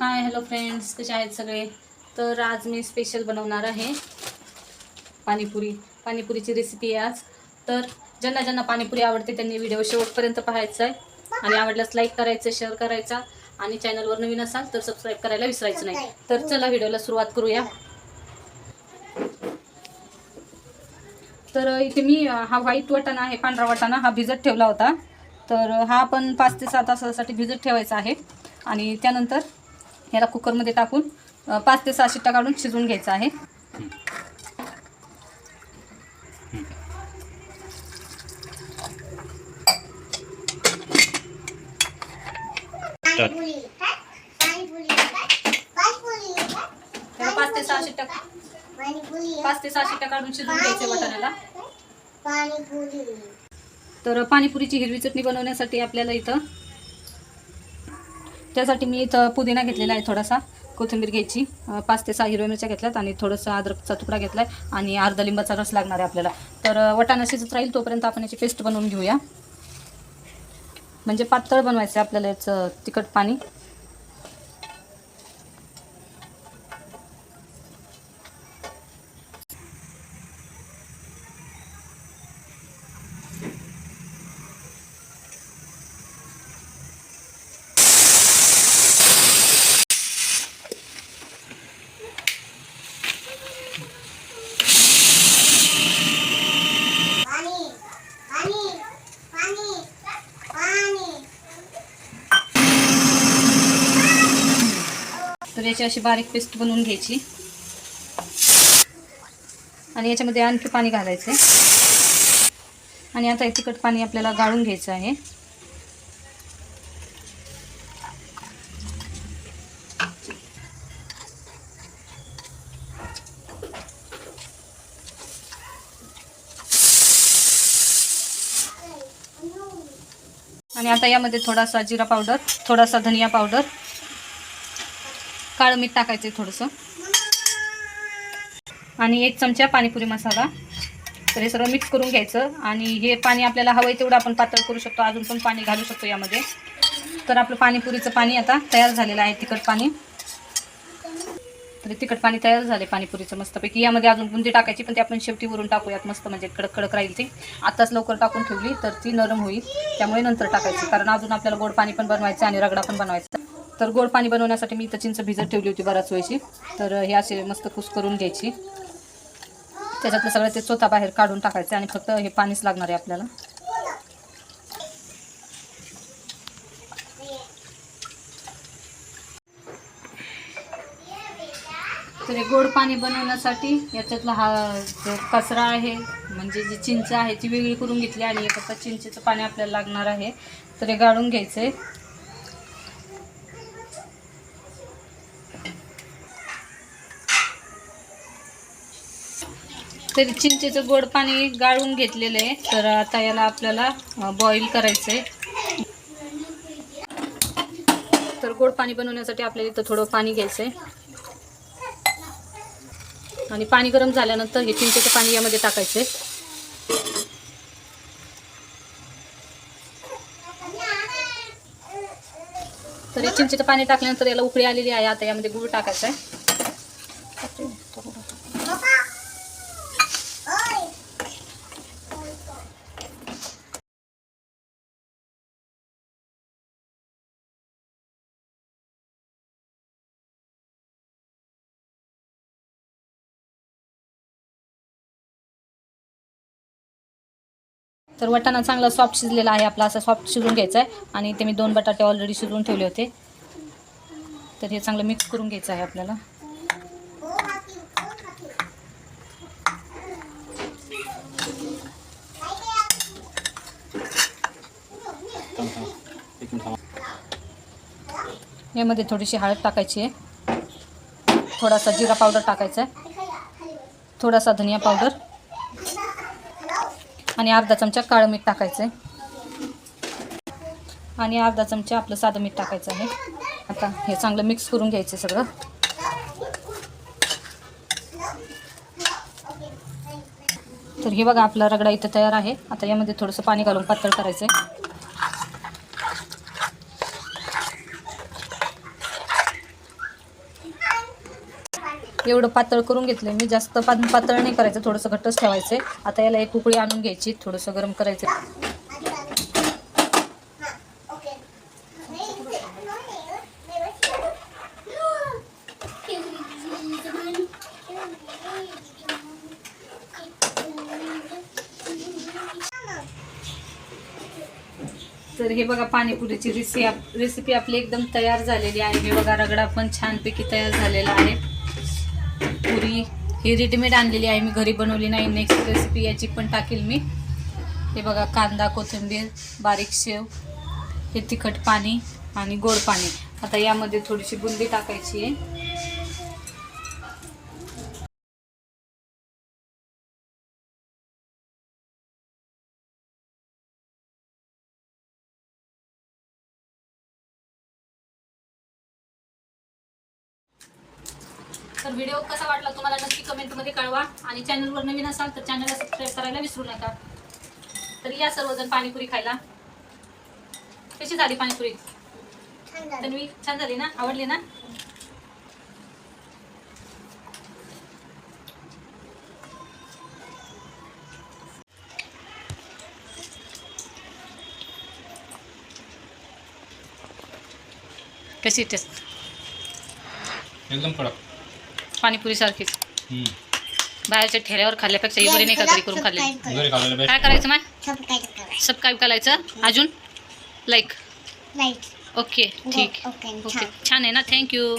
Hi hello friends कसे आहेत सगळे? तर आज मी स्पेशल बनवणार आहे पाणीपुरी. पाणीपुरीची रेसिपी आहे आज. तर ज्यांना ज्यांना पाणीपुरी आवडते त्यांनी व्हिडिओ शेवटपर्यंत पाहायचा आहे. आणि आवडल्यास लाईक करायचं शेअर करायचा. आणि चॅनलवर नवीन असाल तर सबस्क्राईब करायला विसरायचं नाही. तर चला व्हिडिओला सुरुवात करूया. तर इथे मी हा व्हाईट वाटाणा आहे पांढरा वाटाणा हा भिजत ठेवला होता. तर हा आपण पाच ते सात तासासाठी भिजत ठेवायचा आहे. आणि त्यानंतर याला कुकरमध्ये टाकून पाच ते सहा शिट्टा काढून शिजवून घ्यायचं आहे. त्याला पाच ते सहा शिट्टा पाच ते सहा शिट्टा काढून शिजवून घ्यायचे वाटाण्याला तर पाणीपुरीची हिरवी चटणी बनवण्यासाठी आपल्याला इथं त्यासाठी मी इथं पुदिना घेतलेला आहे थोडासा. कोथिंबीर घ्यायची. पाच ते सहा हिरव्या मिरच्या घेतल्यात आणि थोडंसं अद्रकचा तुकडा घेतला आहे आणि अर्धा लिंबाचा रस लागणार आहे आपल्याला. तर वटाणा शिजत राहील तोपर्यंत आपण याची पेस्ट बनवून घेऊया. म्हणजे पातळ बनवायचं आहे आपल्याला याचं तिखट पाणी. तर याची अशी बारीक पेस्ट बनवून घ्यायची. आणि याच्यामध्ये आणखी पाणी घालायचं आहे आणि आता हे तिखट पाणी आपल्याला गाळून घ्यायचं आहे. आणि आता यामध्ये थोडासा जिरा पावडर थोडासा धनिया पावडर काळं मीठ टाकायचं आहे थोडंसं. आणि एक चमचा पाणीपुरी मसाला. तर हे सर्व मिक्स करून घ्यायचं. आणि हे पाणी आपल्याला हवं आहे तेवढं आपण पातळ करू शकतो. अजून पण पाणी घालू शकतो यामध्ये. तर आपलं पाणीपुरीचं पाणी आता तयार झालेलं आहे तिखट पाणी. तर तिखट पाणी तयार झाले पाणीपुरीचं मस्तपैकी. यामध्ये अजून बुंदी टाकायची पण ती आपण शेवटी वरून टाकूयात. मस्त म्हणजे कडक कडक राहील ती. आत्ताच लवकर टाकून ठेवली तर ती नरम होईल. त्यामुळे नंतर टाकायची. कारण अजून आपल्याला गोड पाणी पण बनवायचं आणि रगडा पण बनवायचा तर गोड पाणी बनवण्यासाठी मी इथं चिंच भिजत ठेवली होती बराच वेळची. तर हे असे मस्त कुस करून घ्यायची. त्याच्यातलं सगळं ते चोथा बाहेर काढून टाकायचं आणि फक्त हे पाणीच लागणार आहे आपल्याला. तर हे गोड पाणी बनवण्यासाठी याच्यातला हा जो कचरा आहे म्हणजे जी चिंच आहे ती वेगळी करून घेतली आणि फक्त चिंचेचं पाणी आपल्याला लागणार आहे. तर हे गाळून घ्यायचं आहे तरी चिंचेचं गोड पाणी गाळून घेतलेलं आहे. तर आता याला आपल्याला बॉईल करायचं आहे तर गोड पाणी बनवण्यासाठी आपल्याला इथं थोडं पाणी घ्यायचं आहे आणि पाणी गरम झाल्यानंतर हे चिंचेचं पाणी यामध्ये टाकायचं आहे तर हे चिंचेचं पाणी टाकल्यानंतर याला उकळी आलेली आहे. आता यामध्ये गुळ टाकायचा आहे तर वाटाणा चांगला सॉफ्ट शिजलेला आहे आपला असा सॉफ्ट शिजून घ्यायचा आहे. आणि ते मी दोन बटाटे ऑलरेडी शिजवून ठेवले होते. तर हे चांगलं मिक्स करून घ्यायचं आहे आपल्याला. यामध्ये थोडीशी हळद टाकायची आहे. थोडासा जिरा पावडर टाकायचा आहे. थोडासा धनिया पावडर आणि अर्धा चमचा काळं मीठ टाकायचं आहे आणि अर्धा चमचा आपलं साधं मीठ टाकायचं आहे. आता हे चांगलं मिक्स करून घ्यायचं सगळं. तर हे बघा आपला रगडा इथं तयार आहे. आता यामध्ये थोडंसं पाणी घालून पातळ करायचं आहे एवढं पातळ करून घेतलं मी जास्त पातळ नाही करायचं थोडंसं घट्टच ठेवायचं आहे आता याला एक उकळी आणून घ्यायची थोडंसं गरम करायचं. तर हे बघा पाणीपुरीची रेसिपी रेसिपी आपली एकदम तयार झालेली आहे. हे बघा रगडा पण छानपैकी तयार झालेला आहे. ही रेडीमेड आणलेली आहे. मी घरी बनवली नाही. नेक्स्ट रेसिपी याची पण टाकेल मी. हे बघा कांदा कोथिंबीर बारीक शेव हे तिखट पाणी आणि गोड पाणी. आता यामध्ये थोडीशी बुंदी टाकायची आहे. तर व्हिडिओ कसा वाटला तुम्हाला नक्की कमेंटमध्ये कळवा. आणि चॅनलवर नवीन असाल तर चॅनलला सबस्क्राईब करायला विसरू नका. तर या सर्वजण पाणीपुरी खायला. कशी झाली पाणीपुरी? तन्वी छान झाली ना? आवडली ना? कशी टेस्ट एकदम कडक. पाणीपुरी सारखीच. बाहेरच्या ठेल्यावर खाल्ल्यापेक्षा ही बरी नाही का घरी करून खाल्ली. काय करायचं माय? सबस्क्राईब सबस्क्राईब करायचं? अजून? लाईक ओके ठीक. ओके छान. आहे ना? थँक्यू